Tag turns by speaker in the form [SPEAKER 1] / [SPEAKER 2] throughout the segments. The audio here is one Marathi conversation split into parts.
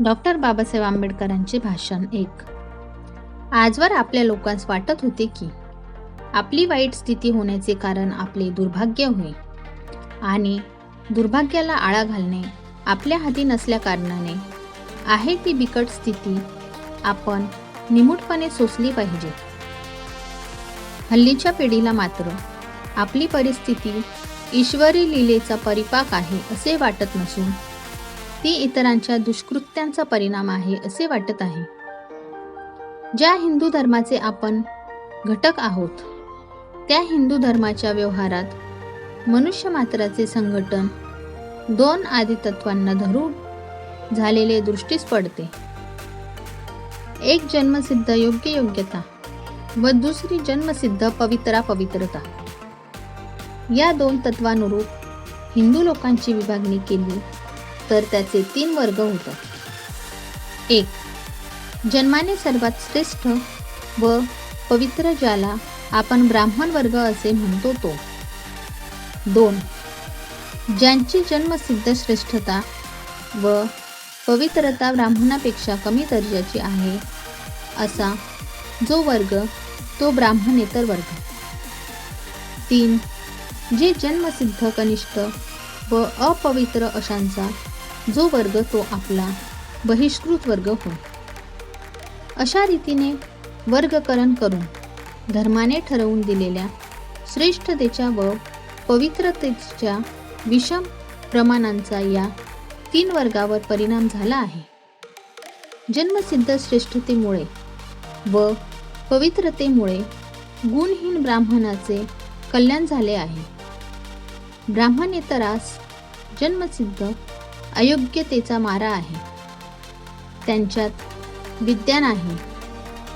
[SPEAKER 1] डॉक्टर बाबासाहेब आंबेडकरांचे भाषण एक. आजवर आपल्या लोकांस वाटत होते की आपली वाईट स्थिती होण्याचे कारण आपले दुर्भाग्य होय. आणि दुर्भाग्याला आळा घालणे आपल्या हाती नसल्या कारणाने आहे ती बिकट स्थिती आपण निमूटपणे सोसली पाहिजे. हल्लीच्या पिढीला मात्र आपली परिस्थिती ईश्वरी लीलेचा परिपाक आहे असे वाटत नसून ती इतरांच्या दुष्कृत्यांचा परिणाम आहे असे वाटत आहे. ज्या हिंदू धर्माचे आपण घटक आहोत त्या हिंदू धर्माच्या व्यवहारात मनुष्य मात्राचे संघटन दोन आदितत्वांना धरून झालेले दृष्टीस पडते. एक जन्मसिद्ध योग्य योग्यता व दुसरी जन्मसिद्ध पवित्रा पवित्रता. या दोन तत्वानुरूप हिंदू लोकांची विभागणी केली तर त्याचे तीन वर्ग होतात. एक जन्माने सर्वात श्रेष्ठ व पवित्र ज्याला आपण ब्राह्मण वर्ग असे म्हणतो तो. दोन ज्यांची जन्मसिद्ध श्रेष्ठता व पवित्रता ब्राह्मणापेक्षा कमी दर्जाची आहे असा जो वर्ग तो ब्राह्मणेतर वर्ग. तीन जे जन्मसिद्ध कनिष्ठ व अपवित्र अशांचा जो वर्ग तो आपला बहिष्कृत वर्ग हो. अशा रीतीने वर्गकरण करून धर्माने ठरवून दिलेल्या श्रेष्ठतेच्या व पवित्रतेच्या विषम प्रमाणांचा या तीन वर्गावर परिणाम झाला आहे. जन्मसिद्ध श्रेष्ठतेमुळे व पवित्रतेमुळे गुणहीन ब्राह्मणाचे कल्याण झाले आहे. ब्राह्मणेतरास जन्मसिद्ध अयोग्यतेचा मारा आहे. त्यांच्यात विद्या नाही.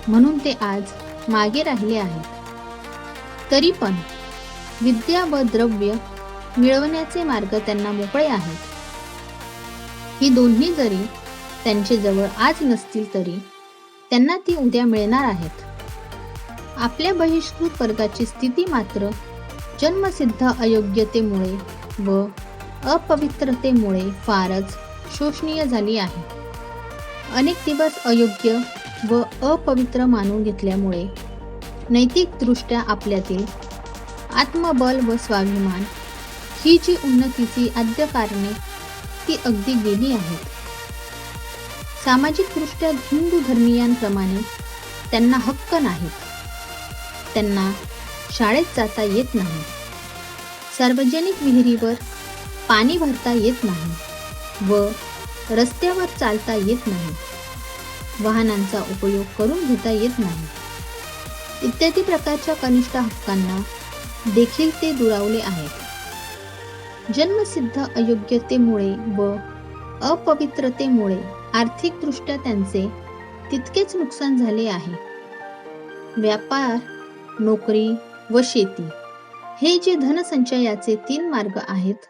[SPEAKER 1] म्हणून ते आज मागे राहिले आहेत. तरी पण विद्या व द्रव्य मिळवण्याचे मार्ग त्यांना मोकळे आहेत. ही दोन्ही जरी त्यांचे जवळ आज नसतील तरी त्यांना ती उद्या मिळणार आहेत. आपल्या बहिष्कृत वर्गाची स्थिती मात्र जन्मसिद्ध अयोग्यतेमुळे व अपवित्रतेमुळे फारच शोषणीय झाली आहे. अनेक दिवस अयोग्य व अपवित्र मानून घेतल्यामुळे नैतिकदृष्ट्या आपल्यातील आत्मबल व स्वाभिमान ही जी उन्नतीची आद्य कारणे ती अगदी गेली आहेत. सामाजिकदृष्ट्या हिंदू धर्मियांप्रमाणे त्यांना हक्क नाहीत. त्यांना शाळेत जाता येत नाही. सार्वजनिक विहिरीवर पाणी भरता येत नाही व रस्त्यावर चालता येत नाही. वाहनांचा उपयोग करून घेता येत नाही. इत्यादी प्रकारच्या कनिष्ठ हक्कांना देखील ते दुरावले आहेत. जन्मसिद्ध अयोग्यतेमुळे व अपवित्रतेमुळे आर्थिकदृष्ट्या त्यांचे तितकेच नुकसान झाले आहे. व्यापार नोकरी व शेती हे जे धनसंचयाचे तीन मार्ग आहेत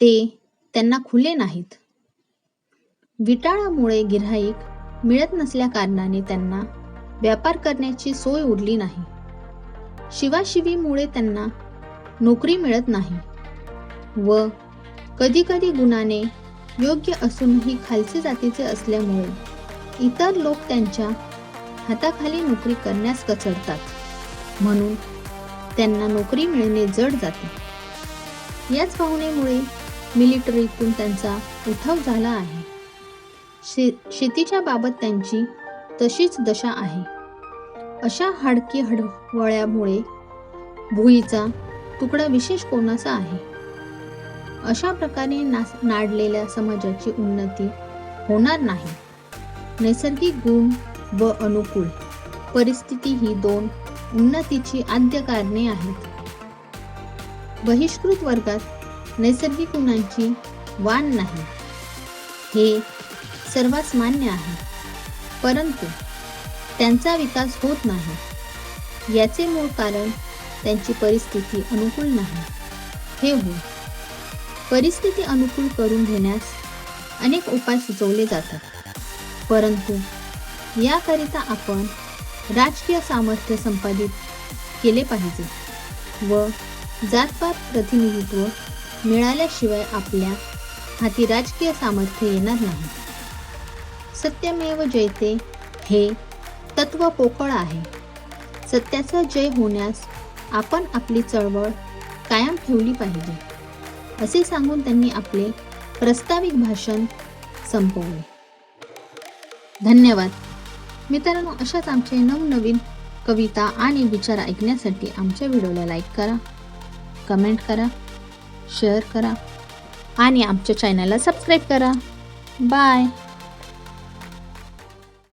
[SPEAKER 1] ते त्यांना खुले नाहीत. विटाळामुळे गिऱ्हाईक मिळत नसल्या कारणाने त्यांना व्यापार करण्याची सोय उरली नाही. शिवाशिवीमुळे त्यांना नोकरी मिळत नाही व कधीकधी गुणाने योग्य असूनही खालचे जातीचे असल्यामुळे इतर लोक त्यांच्या हाताखाली नोकरी करण्यास कचरतात म्हणून त्यांना नोकरी मिळणे जड जाते. याच पाहुणेमुळे मिलिटरीतून त्यांचा उठाव झाला आहे. शे शेतीच्या बाबत त्यांची तशीच दशा आहे. अशा हाडकी हडवळ्यामुळे भुईचा तुकडा विशेष कोणाचा आहे? अशा प्रकारे नास नाडलेल्या समाजाची उन्नती होणार नाही. नैसर्गिक गुण व अनुकूल परिस्थिती ही दोन उन्नतीची आद्य कारणे आहेत. बहिष्कृत वर्गात नैसर्गिक गुणांची वाण नाही. हे सर्वांस मान्य आहे. परंतु त्यांचा विकास होत नाही. याचे मूळ कारण त्यांची परिस्थिती अनुकूल नाही. हे होय. परिस्थिती अनुकूल करून घेण्यास अनेक उपाय सुचवले जातात. परंतु याकरिता आपण राजकीय सामर्थ्य संपादित केले पाहिजे व जातपात प्रतिनिधित्व मिळाल्याशिवाय आपल्या हाती राजकीय सामर्थ्य येणार नाही. सत्यमेव जयते हे तत्व पोकळ आहे. सत्याचा जय होण्यास आपण आपली चळवळ कायम ठेवली पाहिजे असे सांगून त्यांनी आपले प्रस्ताविक भाषण संपवले. धन्यवाद. मित्रांनो अशाच आमचे नवनवीन कविता आणि विचार ऐकण्यासाठी आमच्या व्हिडिओला लाईक करा कमेंट करा शेअर करा. आणि आमच्या चॅनलला सबस्क्राईब करा. बाय